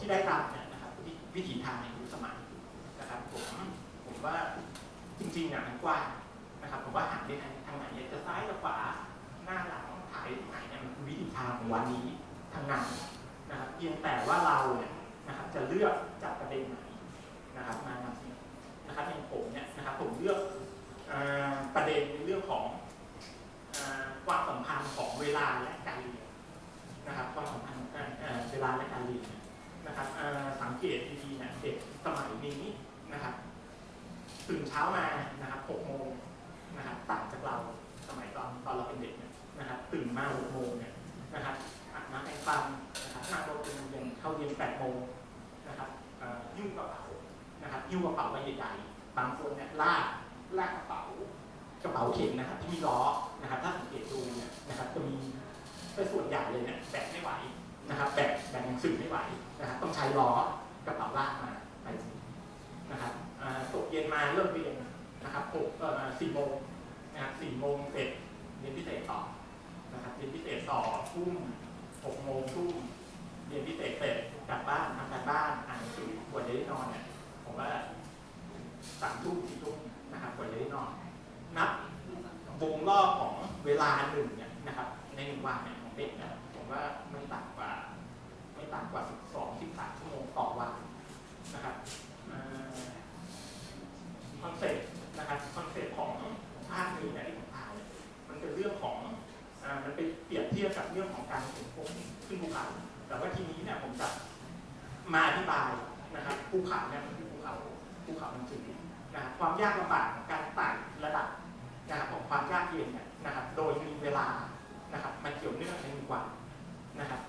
ที่ได้รับเนี่ยนะครับวิถีทางในยุคสมัยนะครับผมผมว่าจริงๆเนี่ยมันกว้างนะครับผมว่าหันไปทางไหนจะซ้ายจะขวาหน้าหลังถ่ายไหนเนี่ยมันคือวิถีทางของวันนี้ทางนั้นนะครับเพียงแต่ว่าเราเนี่ยนะครับจะเลือกจับประเด็นไหนนะครับมา เช้ามานะครับ6โมงนะครับต่างจากเราสมัยตอนตอนเราเป็นเด็กเนี่ยนะครับตื่นมา6โมงเนี่ยนะครับอาบน้ำแต่งฟันนะครับนั่งรถไปโรงเรียนเข้าเรียน8โมงนะครับเอ่อยิ้วกระเป๋านะครับยิ้วกระเป๋าใบใหญ่ๆบางคนเนี่ยลากลากกระเป๋ากระเป๋าเข็นนะครับที่มีล้อนะครับถ้าสังเกตดูเนี่ยนะครับจะมีเป็นส่วนใหญ่เลยเนี่ยแบกไม่ไหวนะครับแบกแบกหนังสือไม่ไหวนะครับต้องใช้ล้อกระเป๋าลากมาไปนะครับอ่าตกเย็น มาเริ่มเรียนนะครับหกเอ่อสี่โมงนะครับสี่โมงเสร็จเรียนพิเศษต่อนะครับเรียนพิเศษต่อทุ่มหกโมงทุ่มเรียนพิเศษเสร็จกลับบ้านทำการบ้านอ่านหนังสือกว่าจะได้นอนเนี่ยผมว่าสามทุ่มสี่ทุ่มนะครับกว่าจะได้นอนนับวงรอบของเวลาหนึ่งเนี่ยนะครับในหนึ่งวันเนี่ยของเด็กเนี่ยผมว่า ไม่ต่ำกว่า 12 13ชั่วโมงต่อวันนะครับคอนเซ็ปต์นะครับคอนเซ็ปต์ของภาคนี้เนี่ยที่ผมถ่ายเนี่ยมันเป็นเรื่องของอ่ามันไปเปรียบเทียบกับเรื่องของการขนพงขึ้นภูเขาแต่ว่าทีนี้เนี่ยผมจะมาอธิบายนะครับภูเขาเนี่ยมันคือภูเขาภูเขามันจืดนะครับความยากลำบาก ของการไต่ระดับนะครับของความยากเย็นเนี่ยนะครับโดยมีเวลานะครับมันเกี่ยวเนื่องในหนึ่งวันนะครับ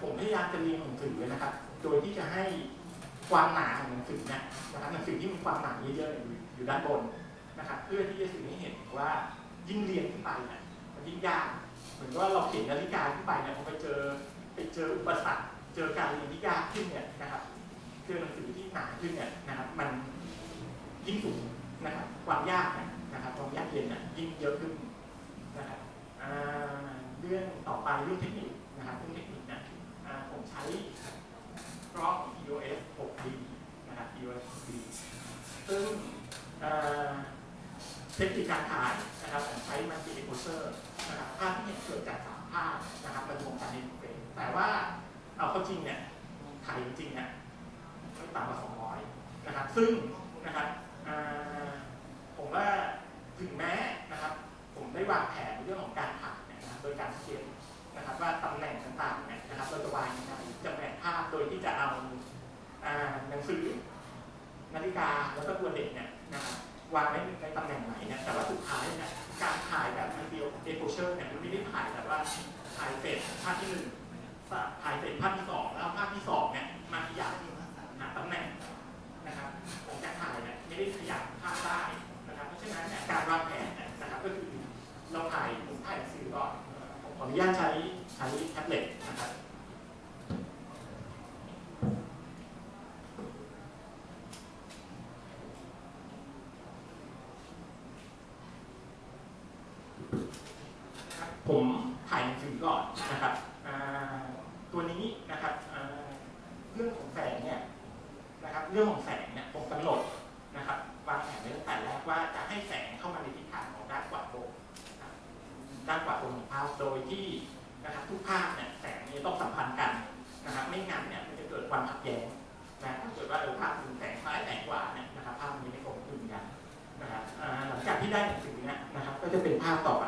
ผมพยายามจะเรียงหนังสือนะครับ โดยที่จะให้ความหนาของหนังสือเนี่ยนะครับหนังสือที่มีความหนาเยอะๆอยู่อยู่ด้านบนนะครับ เพื่อที่จะสื่อให้เห็นว่ายิ่งเรียงขึ้นไปเนี่ยมันยิ่งยากเหมือนว่าเราเขียนนาฬิกาขึ้นไปเนี่ยพอไปเจอไปเจออุปสรรคเจอการเรียนที่ยากขึ้นเนี่ยนะครับเจอหนังสือที่หนาขึ้นเนี่ยนะครับมันยิ่งสูง นะครับความยากนะครับความยากเย็นยิ่งเยอะขึ้นนะครับเรื่องต่อไปเรื่องเทคนิคนะครับเรื่องเทคนิคนี่ยอ่าผมใช้กล้อง EOS 6D นะครับ EOS 6D ซึ่งเทคนิคการถ่ายนะครับผมใช้ multi exposure นะครับภาพที่เห็นเกิดจากสามภาพนะครับมารวมกันในเฟรมแต่ว่าเอาเข้าจริงเนี่ยถ่ายจริงเนี่ยไม่ต่ำกว่า200นะครับซึ่งนะครับ ว่าถึงแม้นะครับ ผมได้วางแผนในเรื่องของการถ่ายนะครับ โดยการเขียนนะครับ ว่าตำแหน่งต่างๆเนี่ยนะครับเราจะวางยังไงจะแบ่งภาพโดยที่จะเอาหนังสือนาฬิกาแล้วก็ตัวเด็กเนี่ยนะครับวางไว้ในตำแหน่งไหนเนี่ยแต่ว่าสุดท้ายเนี่ยการถ่ายแบบมันเดียวเดโพเชอร์เนี่ยมันไม่ได้ถ่ายแบบว่าถ่ายเสร็จภาพที่หนึ่งถ่ายเสร็จภาพที่สองแล้วภาพที่สองเนี่ยมาขยับหาตำแหน่งนะครับของการถ่ายเนี่ยไม่ได้ขยับภาพได้ นะครับเพราะฉะนั้นเนี่ยการวางแผนเนี่ยนะครับก็คือเราถ่ายผมถ่ายหนังสือก่อนผมขออนุญาตใช้ใช้แท็บเล็ตนะครับนะครับผมถ่ายหนังสือก่อนนะครับอ่าตัวนี้นะครับอ่าเรื่องของแสงเนี่ยนะครับ เรื่องของแสงเนี่ยผมกำหนดนะครับวางแผนไว้ตั้งแต่แรกว่าจะให้แสงเข้ามาในทิศทางของด้านขวาบนด้านขวาบนของภาพโดยที่นะครับทุกภาพเนี่ยแสงนี้ต้องสัมพันธ์กันนะครับไม่งั้นเนี่ยมันจะเกิดความขัดแย้งนะถ้าเกิดว่าเออภาพหนึ่งแสงซ้ายแสงขวาเนี่ยนะครับภาพนี้ไม่ตรงกลึงกันนะครับอ่าหลังจากที่ได้หนังสือเนี่ยนะครับ ก็จะเป็นภาพต่อไป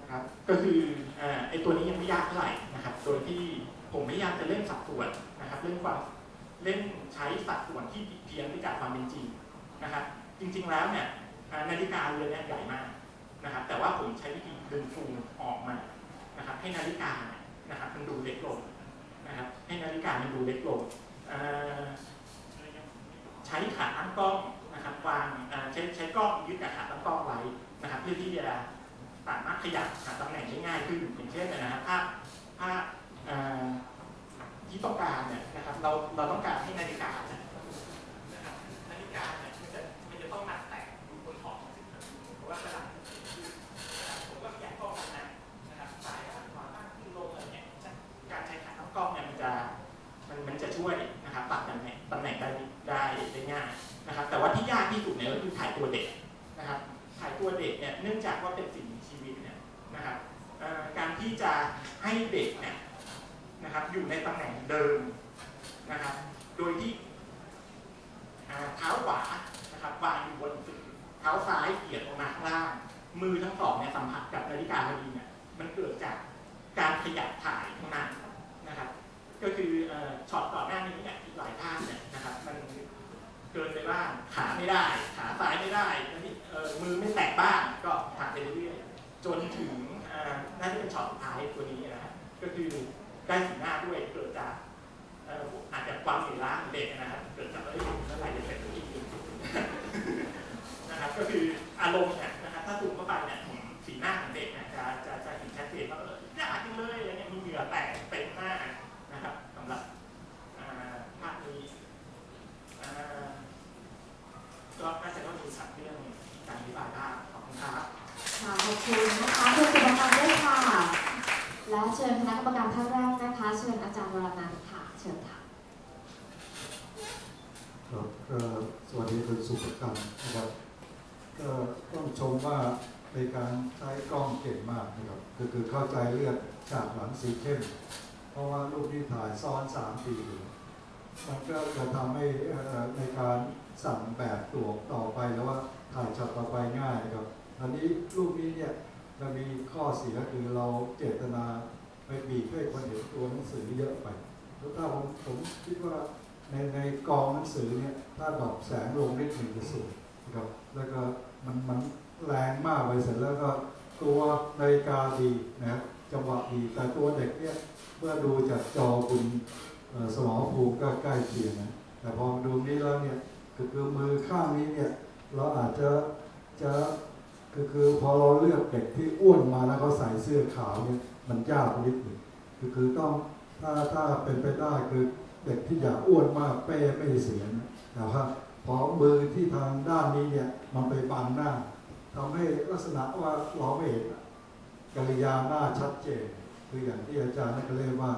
นะครับ ก็คืออไอตัวนี้ยังไม่ยากเท่าไหร่นะครับ โดยที่ผมพยายามจะเล่นสัดส่วนนะครับ เล่นความเล่นใช้สัดส่วนที่ผิดเพี้ยนไปจากความเป็นจริงนะครับ จริงๆแล้วเนี่ยนาฬิกาเรือนเนี่ยใหญ่มากนะครับ แต่ว่าผมใช้วิธีดึงฟูออกมานะครับ ให้นาฬิกาเนี่ยนะครับมันดูเล็กลงนะครับ ให้นาฬิกามันดูเล็กลงใช้ขาตั้งกล้องนะครับวางใช้ใช้กล้องยึดกับขาตั้งกล้องไว้นะครับ เพื่อที่จะ สามารถขยับหาตำแหน่งได้ง่ายขึ้นอย่างเช่นนะครับภาถ้าที่ต้องการเนี่ยนะครับเราเราต้องการให้นาฬิกาเนี่ยนะครับนาฬิกาเนี่ยมันจะมันจะต้องหนักแตกบนขอบเพราะว่าเวลา นะครับ แต่ว่าที่ยากที่สุดเนี่ยก็คือถ่ายตัวเด็กนะครับ ถ่ายตัวเด็กเนี่ยเนื่องจากว่าเป็นสิ่งมีชีวิตเนี่ยนะครับเอ่อการ ที่จะให้เด็กเนี่ยนะครับอยู่ในตำแหน่งเดิมนะครับโดยที่เท้าขวานะครับวางอยู่บนสื่อเท้าซ้ายเอียดออกมาข้างล่าง มือทั้งสองเนี่ยสัมผัสกับนาฬิกาพอดีเนี่ยมันเกิดจากการขยับถ่ายข้างหน้านะครับ ก็คือเออช็อตก่อนหน้านี้เนี่ยอีกหลายภาพเนี่ยนะครับมันเกินไปบ้างขาไม่ได้ ขาซ้ายไม่ได้นนี้เอ่อมือไม่แตะบ้างก็ถ่ายไปเรื่อยๆจนถึง เอ่อน่าจะเป็นช็อตท้ายตัวนี้นะครับก็คือได้สีหน้าด้วยเกิดจากอาจจะความเหนื่อยล้างเด็กนะครับเกิดจากเอ้ยเมื่อไหร่จะเสร็จสักทีนะครับก็คืออารมณ์เนี่ยนะครับถ้าถูกเข้าไปเนี่ยสีหน้าของเด็กเนี่ยจะจะจะเห็นชัดเจนว่าเอออยากจังเลยอะไรเงี้ยมีเหงื่อแตกเต็มหน้านะครับสำหรับอ่าภาพนี้อ่าก็น่าจะต้องมีสักเรื่องการอธิบายภาพขอบคุณครับ ค่ะขอบคุณนะคะเชิญกรรมการด้วยค่ะ และเชิญคณะก รรมการท่านแรกนะคะ เชิญอาจารย์วรนันท์ค่ะ เชิญค่ะครับสวัสดีคุณสุภกรรมนะครับก็ต้องชมว่าในการใช้กล้องเก่งมากนะครับคือคือเข้าใจเลือกฉากหลังสีเข้ม เพราะว่ารูปที่ถ่ายซ้อนสามปีอยู่มันก็จะทำให้ในการสั่งแบบตัวต่อไปแล้วว่าถ่ายช็อตต่อไปง่ายนะครับอันนี้รูปนี้เนี่ยจะมีข้อเสียคือเราเจตนา ไปบีบให้คนเห็นตัวหนังสือเยอะไปแล้วถ้าผมผมคิดว่าในในกองหนังสือเนี่ยถ้าดอกแสงลงนิดหนึ่งจะสวยนะครับแล้วก็มันมันแรงมากไปเสร็จแล้วก็ตัวนาฬิกาดีนะครับจังหวะดีแต่ตัวเด็กเนี่ยเมื่อดูจากจอคุณสมองภูมิก็ใกล้เคียงนะแต่พอดูนี้แล้วเนี่ยคือคือมือข้างนี้เนี่ยเราอาจจะจะคือคือพอเราเลือกเด็กที่อ้วนมาแล้วเขาใส่เสื้อขาวเนี่ย มันยากนิดหนึ่งคือคือต้องถ้าถ้าเป็นไปได้คือเด็กที่อยากอ้วนมากเป้ไม่เสียนะแต่ว่าพอมือที่ทางด้านนี้เนี่ยมันไปบังหน้าทำให้ลักษณะว่าเราไม่เห็นกริยาหน้าชัดเจน คืออย่างที่อาจารย์นั่นก็เรียว่า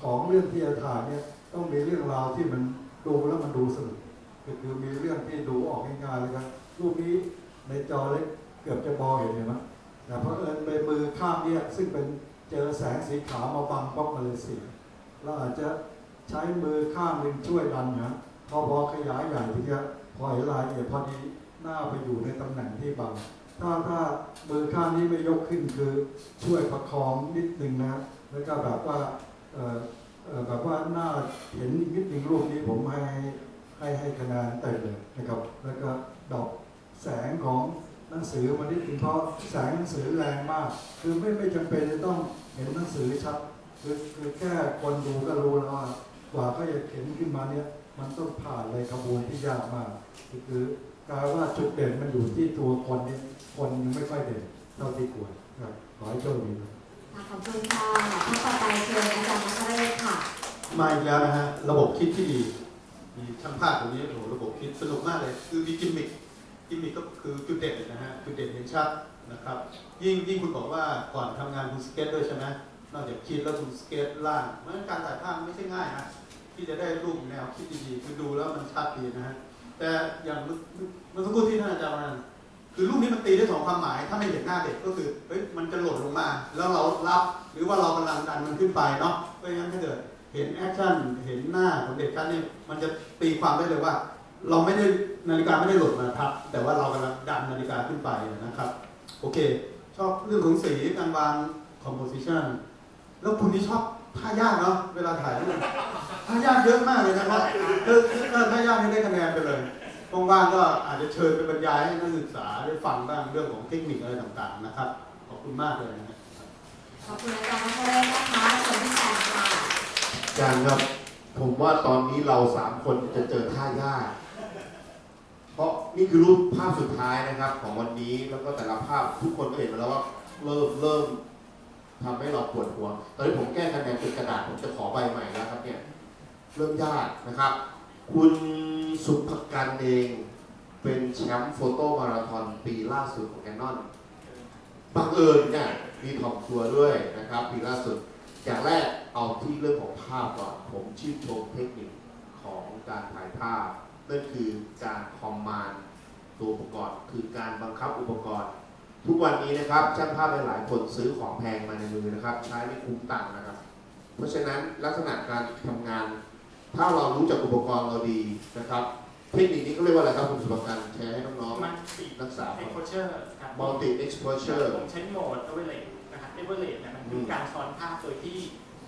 ของเรื่องที่จะถ่ายเนี่ยต้องมีเรื่องราวที่มันดูแล้วมันดูสนุกก็คือมีเรื่องที่ดูออกง่ายๆเลยครับรูปนี้ในจอเล็กเกือบจะมองเห็นเห็นไหม แต่เพราะเอิญไปมือข้างเนี่ยซึ่งเป็นเจอแสงสีขาวมาบังป๊อกมาเลยเสียเราอาจจะใช้มือข้างหนึ่งช่วยดันนะพอพอขยายใหญ่ทีเดียวพอเห็นรายละเอียดพอดีหน้าไปอยู่ในตำแหน่งที่บังถ้าถ้ามือข้างนี้ไม่ยกขึ้นคือช่วยประคองนิดหนึ่งนะแล้วก็แบบว่าแบบว่าหน้าเห็นนิดหนึ่งรูปนี้ผมให้ให้ให้คะแนนเต็มเลยนะครับ แล้วก็ดอกแสงของ หนังสือมานิดหนึงเพราะแสงหนังสือแรงมาก คือไม่ไม่จำเป็นจะต้องเห็นหนังสือชัดคือคือแค่คนดูก็รู้แล้วว่ากว่าเขาจะเข็นขึ้นมาเนี่ยมันต้องผ่านเลยขบวนที่ยากมากคือคือกลายว่าจุดเด่นมันอยู่ที่ตัวคนเนี่ยคนยังไม่ค่อยเด่นเท่าที่ควรครับขอให้โชคดีครับค่ะขอบคุณค่ะท่านต่อไปเชิญอาจารย์นักเรศค่ะ มาอีกแล้วนะฮะ ระบบคิดที่ดี มีช่างภาพตรงนี้โอ้โหระบบคิดสนุกมากเลย คือมีกิมมิค กิมมิคก็คือจุดเด่นนะฮะจุดเด่นเห็นชัดนะครับ ยิ่งยิ่งคุณบอกว่าก่อนทำงานคุณสเก็ตด้วยใช่ไหมนอกจากคิดแล้วคุณสเก็ตล่างเพราะฉะนั้นการถ่ายภาพไม่ใช่ง่ายนะที่จะได้รูปแนวคิดดีๆคือดูแล้วมันชัดดีนะฮะแต่อย่างเมื่อเมื่อสักครู่ที่ท่านอาจารย์มาคือรูปนี้มันตีได้สองความหมาย ถ้าไม่เห็นหน้าเด็กก็คือเฮ้ยมันจะหล่นลงมา แล้วเรารับหรือว่าเรากำลังดันมันขึ้นไปเนาะเพราะฉะนั้นถ้าเกิดเห็นแอคชั่นเห็นหน้าของเด็กท่านนี่มันจะตีความได้เลยว่า เราไม่ได้นาฬิกาไม่ได้หล่นมาทับแต่ว่าเรากำลังดันนาฬิกาขึ้นไปนะครับ โอเค ชอบเรื่องของสีการวาง composition แล้วคุณนี่ชอบท่ายากเนาะเวลาถ่ายรูปท่ายากเยอะมากเลยนะครับเออเออท่ายากนี่ได้คะแนนไปเลยว่างๆก็อาจจะเชิญไปบรรยายให้นักศึกษาได้ฟังบ้างเรื่องของเทคนิคอะไรต่างๆนะครับ ขอบคุณมากเลยนะครับขอบคุณอาจารย์นักเรศนะคะเชิญพี่แซมค่ะอาจารย์ครับผมว่าตอนนี้เราสามคนจะเจอท่ายาก เพราะนี่คือรูปภาพสุดท้ายนะครับ ของวันนี้แล้วก็แต่ละภาพทุกคนก็เห็นมาแล้วว่าเริ่มเริ่มทำให้เราปวดหัว ตอนนี้ผมแก้คะแนนเป็นกระดาษผมจะขอใบใหม่แล้วครับเนี่ยเริ่มยากนะครับ คุณสุภกันเองเป็นแชมป์โฟโต้มาราธอนปีล่าสุดของแคนนอนบังเอิญเนี่ยมีถ่อมตัวด้วยนะครับ ปีล่าสุด อย่างแรกเอาที่เรื่องของภาพก่อน ผมชื่นชมเทคนิคของการถ่ายภาพ นั่นคือการคอมมานด์ตัวอุปกรณ์คือการบังคับอุปกรณ์ ทุกวันนี้นะครับช่างภาพหลายๆคนซื้อของแพงมาในมือนะครับ ใช้ไม่คุ้มตังค์นะครับ เพราะฉะนั้นลักษณะการทำงาน ถ้าเรารู้จักอุปกรณ์เราดีนะครับ เทคนิคนี้ก็เรียกว่าอะไรครับคุณสุภการแชร์ให้น้องมันติดๆนักศึกษาเอ็กโพเชอร์ครับ multi exposure ผมใช้โหมดเอเวอร์เลนะครับเอเวอร์เลเนี่ยมันคือการซ้อนภาพโดยที่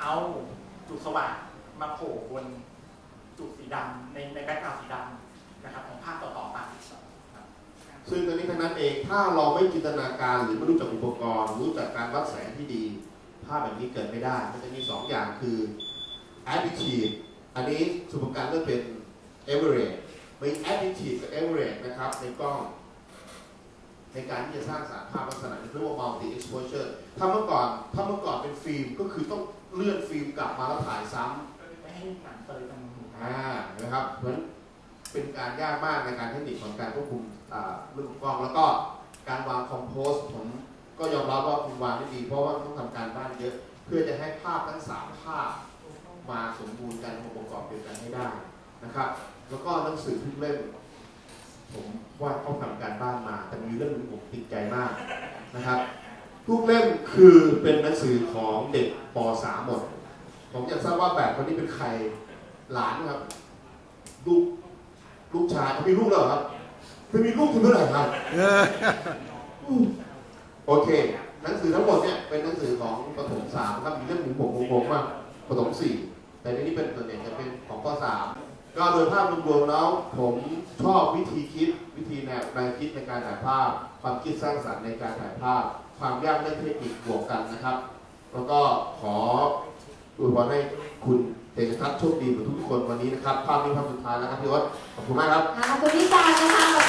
เอาจุดสว่างมาโผล่บน จุดสีดำในในแบ็กกราวด์สีดำนะครับของภาพต่อๆไปครับซึ่งตอนนี้ทั้งนั้นเองถ้าเราไม่จินตนาการหรือไม่รู้จักอุปกรณ์ รู้จักการวัดแสงที่ดี ภาพแบบนี้เกิดไม่ได้ มันจะมี 2 อย่างคือ additive อันนี้สุภการเลือกเป็น average มี additive กับ average นะครับในกล้อง ในการที่จะสร้างสารภาพลักษณะนี้เรียกว่า multi exposure ถ้าเมื่อก่อนถ้าเมื่อก่อนเป็นฟิล์มก็คือต้องเลื่อนฟิล์มกลับมาแล้วถ่ายซ้ำไม่ให้หนังเตยตรงหู อ่านะครับเพราะฉะนั้นเป็นการยากมากในการเทคนิคของการควบคุมอ่าเรื่องของกล้อง แล้วก็การวางคอมโพสผมก็ยอมรับว่าคุณวางได้ดี เพราะว่าต้องทำการบ้านเยอะ เพื่อจะให้ภาพทั้งสามภาพมาสมบูรณ์กันองค์ประกอบเดียวกันให้ได้นะครับ แล้วก็หนังสือทุกเล่มผมว่าเขาทำการบ้านมา แต่มีเรื่องหนึงผมติดใจมากนะครับ ทุกเล่มคือเป็นหนังสือของเด็กป .3 หมด ผมอยากทราบว่าแบบคนนี้เป็นใคร หลานครับ ลูกลูกชายเขามีลูกแล้วเหรอครับจะมีลูกถึงเมื่อไหร่ครับอืมโอเค หนังสือทั้งหมดเนี่ยเป็นหนังสือของประถมสามครับมีเรื่องหนึ่งผมงงๆมากประถมสี่แต่ในนี้เป็นส่วนใหญ่จะเป็นของปสามก็โดยภาพรวมๆแล้ว ผมชอบวิธีคิดวิธีแนวแนวคิดในการถ่ายภาพ ความคิดสร้างสรรค์ในการถ่ายภาพ ความยากเรื่องเทคนิคบวกกันนะครับ แล้วก็ขออวยพรให้คุณ เตชะทักโชคดีเหมือนทุกคนวันนี้นะครับภาพนี้ภาพสุดท้ายแล้วครับพี่วศขอบคุณมากครับ ขอบคุณพี่จานนะคะ